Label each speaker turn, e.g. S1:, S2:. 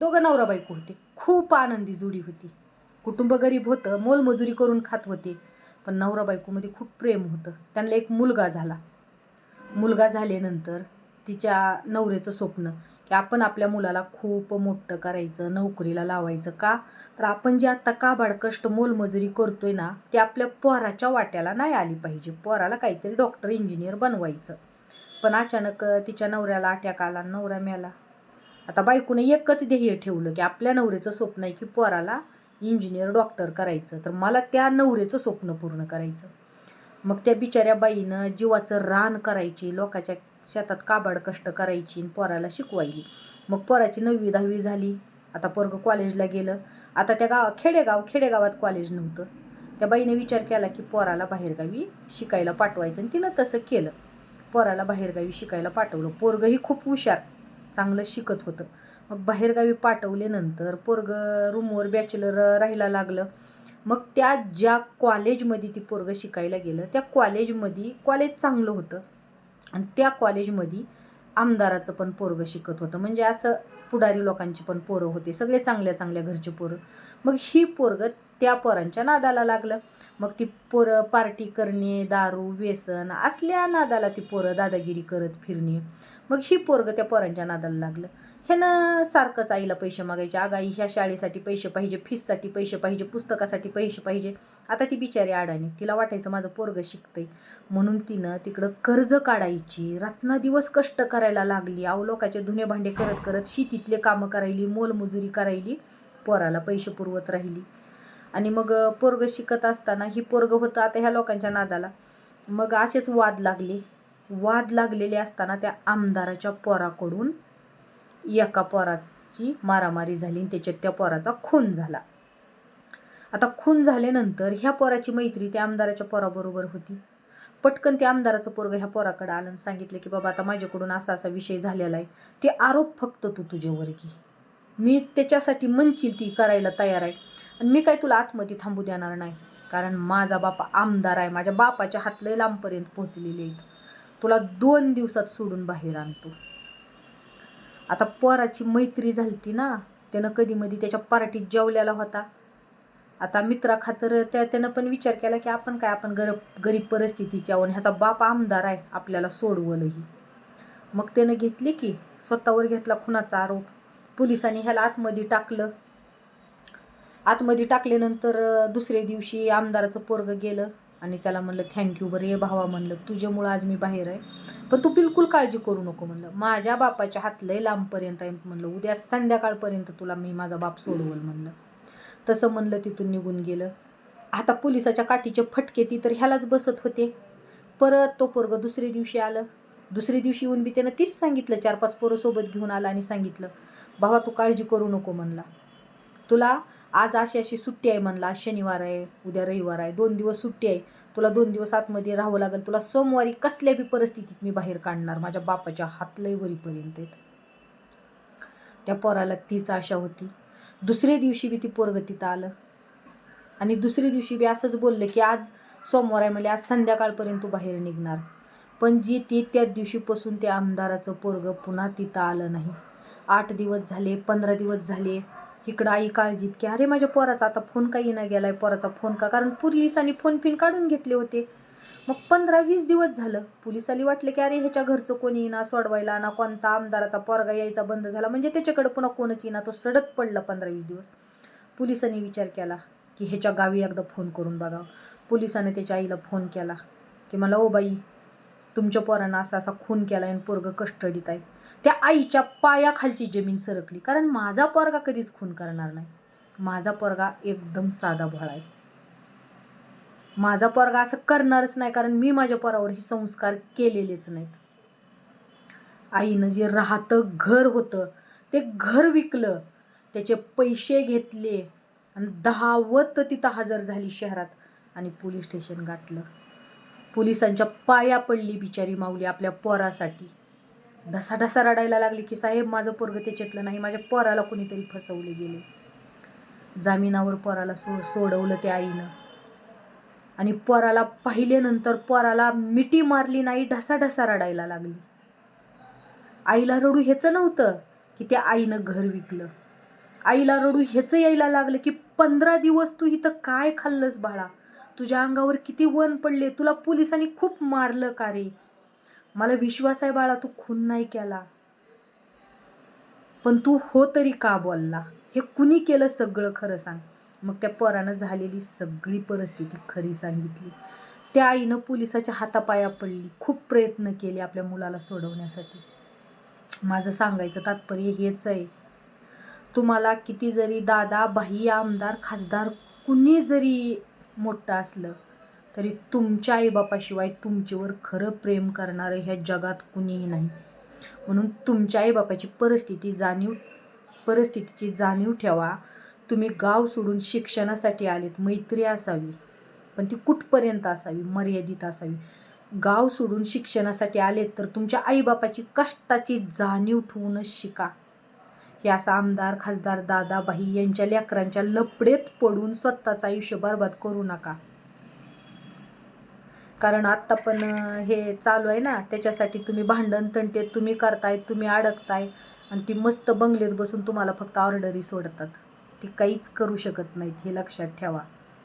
S1: दोघं नवरा बायको होते. खूप आनंदी जोडी होती. कुटुंब गरीब होतं मोलमजुरी करून खात होते. पण नवरा बायकोमध्ये खूप प्रेम होतं. त्यांना एक मुलगा झाला. मुलगा झाल्यानंतर तिच्या नवऱ्याचं स्वप्न की आपण आपल्या मुलाला खूप मोठं करायचं नोकरीला लावायचं का? तर आपण जे आत्ता काबाड कष्ट मोलमजुरी करतोय ना ते आपल्या पोराच्या वाट्याला नाही आली पाहिजे. पोराला काहीतरी डॉक्टर इंजिनियर बनवायचं. पण अचानक तिच्या नवऱ्याला अटॅक आला नवरा मेला. आता बायकोने एकच ध्येय ठेवलं की आपल्या नवऱ्याचं स्वप्न आहे की पोराला इंजिनियर डॉक्टर करायचं. तर मला त्या नवऱ्याचं स्वप्न पूर्ण करायचं. मग त्या बिचाऱ्या बाईनं जीवाचं रान करायची लोकाच्या शेतात काबाड कष्ट करायची आणि पोराला शिकवायली. मग पोराची नववी दहावी झाली. आता पोरगं कॉलेजला गेलं. आता त्या गाव खेडेगाव खेडेगावात कॉलेज नव्हतं. त्या बाईने विचार केला की पोराला बाहेरगावी शिकायला पाठवायचं आणि तिनं तसं केलं. पोराला बाहेरगावी शिकायला पाठवलं. पोरगंही खूप हुशार. चांगलं शिकत होतं. मग बाहेरगावी पाठवल्यानंतर पोरगं रूमवर बॅचलर राहायला लागलं. मग त्या ज्या कॉलेजमध्ये ती पोरगं शिकायला गेलं त्या कॉलेजमध्ये कॉलेज चांगलं होतं. आणि त्या कॉलेजमध्ये आमदाराचं पण पोरगं शिकत होतं. म्हणजे असं पुढारी लोकांची पण पोरं होते. सगळे चांगल्या चांगल्या घरचे पोरं. मग ही पोरगं त्या पोरांच्या नादाला लागलं. मग ती पोरं पार्टी करणे दारू व्यसन असल्या नादाला ती पोरं दादागिरी करत फिरणे. मग ही पोरगं त्या पोरांच्या नादाला लागलं. ह्यानं सारखंच आईला पैसे मागायचे. आगाई ह्या शाळेसाठी पैसे पाहिजे फीससाठी पैसे पाहिजे पुस्तकासाठी पैसे पाहिजे. आता ती बिचारी अडाणी. तिला वाटायचं माझं पोरगं शिकतंय. म्हणून तिनं तिकडं कर्ज काढायची. रात्रदिवस कष्ट करायला लागली. अवलोकाचे लोकाचे धुणे भांडे करत करत शेतीतले कामं करायली मोलमजुरी करायली. पोराला पैसे पुरवत राहिली. आणि मग पोरगं शिकत असताना ही पोरगं होतं आता ह्या लोकांच्या नादाला. मग असेच वाद लागले. वाद लागलेले असताना त्या आमदाराच्या पोराकडून एका पोराची मारामारी झाली आणि त्याच्यात त्या पोराचा खून झाला. आता खून झाल्यानंतर ह्या पोराची मैत्री त्या आमदाराच्या पोराबरोबर होती. पटकन त्या आमदाराचं पोरग ह्या पोराकडे आलं आणि सांगितलं की बाबा आता माझ्याकडून असा असा विषय झालेला आहे. ते आरोप फक्त तू तुझ्यावर घे मी त्याच्यासाठी म्हणशील ती करायला तयार आहे. आणि मी काय तुला आतमध्ये थांबू देणार नाही. कारण माझा बापा आमदार आहे. माझ्या बापाच्या हातले लांबपर्यंत पोहोचलेले आहेत. तुला दोन दिवसात सोडून बाहेर आणतो. आता पोराची मैत्री झालती ना त्यानं कधी मधी त्याच्या पार्टीत जेवलेला होता. आता मित्रा खातर त्या त्यानं पण विचार केला की आपण काय आपण गरब गरीब परिस्थितीच्या आहोत ह्याचा बाप आमदार आहे आपल्याला सोडवलंही. मग त्यानं घेतली की स्वतःवर घेतला खुनाचा आरोप. पोलिसांनी ह्याला आतमध्ये टाकलं. आतमध्ये टाकल्यानंतर दुसऱ्या दिवशी आमदाराचं पोरगं गेलं आणि त्याला म्हणलं थँक्यू बरं ये भावा म्हणलं. तुझ्यामुळं आज मी बाहेर आहे. पण तू बिलकुल काळजी करू नको म्हणलं. माझ्या बापाच्या हात लय लांबपर्यंत आहे म्हणलं. उद्या संध्याकाळपर्यंत तुला मी माझा बाप सोडवल म्हणलं. तसं म्हणलं तिथून निघून गेलं. आता पोलिसाच्या काठीचे फटके ती तर ह्यालाच बसत होते. परत तो पोरग दुसऱ्या दिवशी आलं. दुसऱ्या दिवशी येऊन बी त्यानं तीच सांगितलं चार पाच पोरं सोबत घेऊन आला आणि सांगितलं भावा तू काळजी करू नको म्हणला. तुला आज अशी अशी सुट्टी आहे म्हणला आज शनिवार आहे उद्या रविवार आहे दोन दिवस सुट्टी आहे. तुला दोन दिवस आतमध्ये राहावं लागेल. तुला सोमवारी कसल्या बी परिस्थितीत मी बाहेर काढणार? माझ्या बापाच्या हातलय वरीपर्यंत आहेत. त्या पोराला तीच आशा होती. दुसऱ्या दिवशी बी ती पोरगं तिथं आलं. आणि दुसऱ्या दिवशी बी असंच बोललं की आज सोमवार आहे म्हणजे आज संध्याकाळपर्यंत तू बाहेर निघणार. पण जी ती त्याच दिवशीपासून त्या आमदाराचं पोरगं पुन्हा तिथं आलं नाही. आठ दिवस झाले पंधरा दिवस झाले. इकडं आई काळजीत की अरे माझ्या पोराचा आता फोन का येणं गेलाय पोराचा फोन का? कारण पोलिसांनी फोन पिन काढून घेतले होते. मग पंधरा वीस दिवस झालं. पोलिसांनी वाटलं की अरे ह्याच्या घरचं कोणी ना सोडवायला ना कोणता आमदाराचा पोरगा यायचा बंद झाला. म्हणजे त्याच्याकडे पुन्हा कोणच येईना तो सडत पडला पंधरा वीस दिवस. पोलिसांनी विचार केला की ह्याच्या गावी एकदा फोन करून बघावं. पोलिसाने त्याच्या आईला फोन केला की मला ओ बाई तुमच्या पोरानं असा असा खून केला आणि पोरगं कस्टडीत आहे. त्या आईच्या पायाखालची जमीन सरकली. कारण माझा पोरगा कधीच खून करणार नाही. माझा पोरगा एकदम साधा भोळा आहे. माझा पोरगा असं करणारच नाही कारण मी माझ्या पोरावर हे संस्कार केलेलेच नाहीत. आईनं जे राहतं घर होतं ते घर विकलं त्याचे पैसे घेतले आणि दहावत तिथं हजर झाली शहरात आणि पोलीस स्टेशन गाठलं. पोलिसांच्या पाया पडली बिचारी माऊली आपल्या पोरासाठी. ढसा ढसा रडायला लागली की साहेब माझं पोरगं त्याच्यातलं नाही माझ्या पोराला कोणीतरी फसवले गेले. जामिनावर पोराला सो सोडवलं त्या आईनं. आणि पोराला पाहिल्यानंतर पोराला मिठी मारली नाही ढसा ढसा रडायला लागली. आईला रडू ह्याचं नव्हतं की त्या आईनं घर विकलं. आईला रडू ह्याचं यायला लागलं की पंधरा दिवस तू इथं काय खाल्लंस बाळा? तुझ्या अंगावर किती वन पडले तुला पोलिसांनी खूप मारलं का रे? मला विश्वास आहे बाळा तू खून नाही केला. पण तू हो तरी का बोलला? हे कुणी केलं सगळं खरं सांग. मग त्या पोरानं झालेली सगळी परिस्थिती खरी सांगितली. त्या आईनं पोलिसाच्या हातापाया पडली खूप प्रयत्न केले आपल्या मुलाला सोडवण्यासाठी. माझं सांगायचं तात्पर्य हेच आहे. तुम्हाला किती जरी दादा बाई आमदार खासदार कुणी जरी मोठं असलं तरी तुमच्या आईबापाशिवाय तुमच्यावर खरं प्रेम करणारं ह्या जगात कुणीही नाही. म्हणून तुमच्या आईबापाची परिस्थिती जाणीव परिस्थितीची जाणीव ठेवा. तुम्ही गाव सोडून शिक्षणासाठी आलेत मैत्री असावी पण ती कुठपर्यंत असावी? मर्यादित असावी. गाव सोडून शिक्षणासाठी आलेत तर तुमच्या आईबापाची कष्टाची जाणीव ठेवूनच शिका. हे असं आमदार खासदार दादाबाई यांच्या लेकरांच्या लपडेत पडून स्वतःचं आयुष्य बरबाद करू नका. कारण आत्ता पण हे चालू आहे ना त्याच्यासाठी तुम्ही भांडण तंटे तुम्ही करताय तुम्ही अडकताय आणि ती मस्त बंगलेत बसून तुम्हाला फक्त ऑर्डरी सोडतात. ती काहीच करू शकत नाहीत हे लक्षात ठेवा.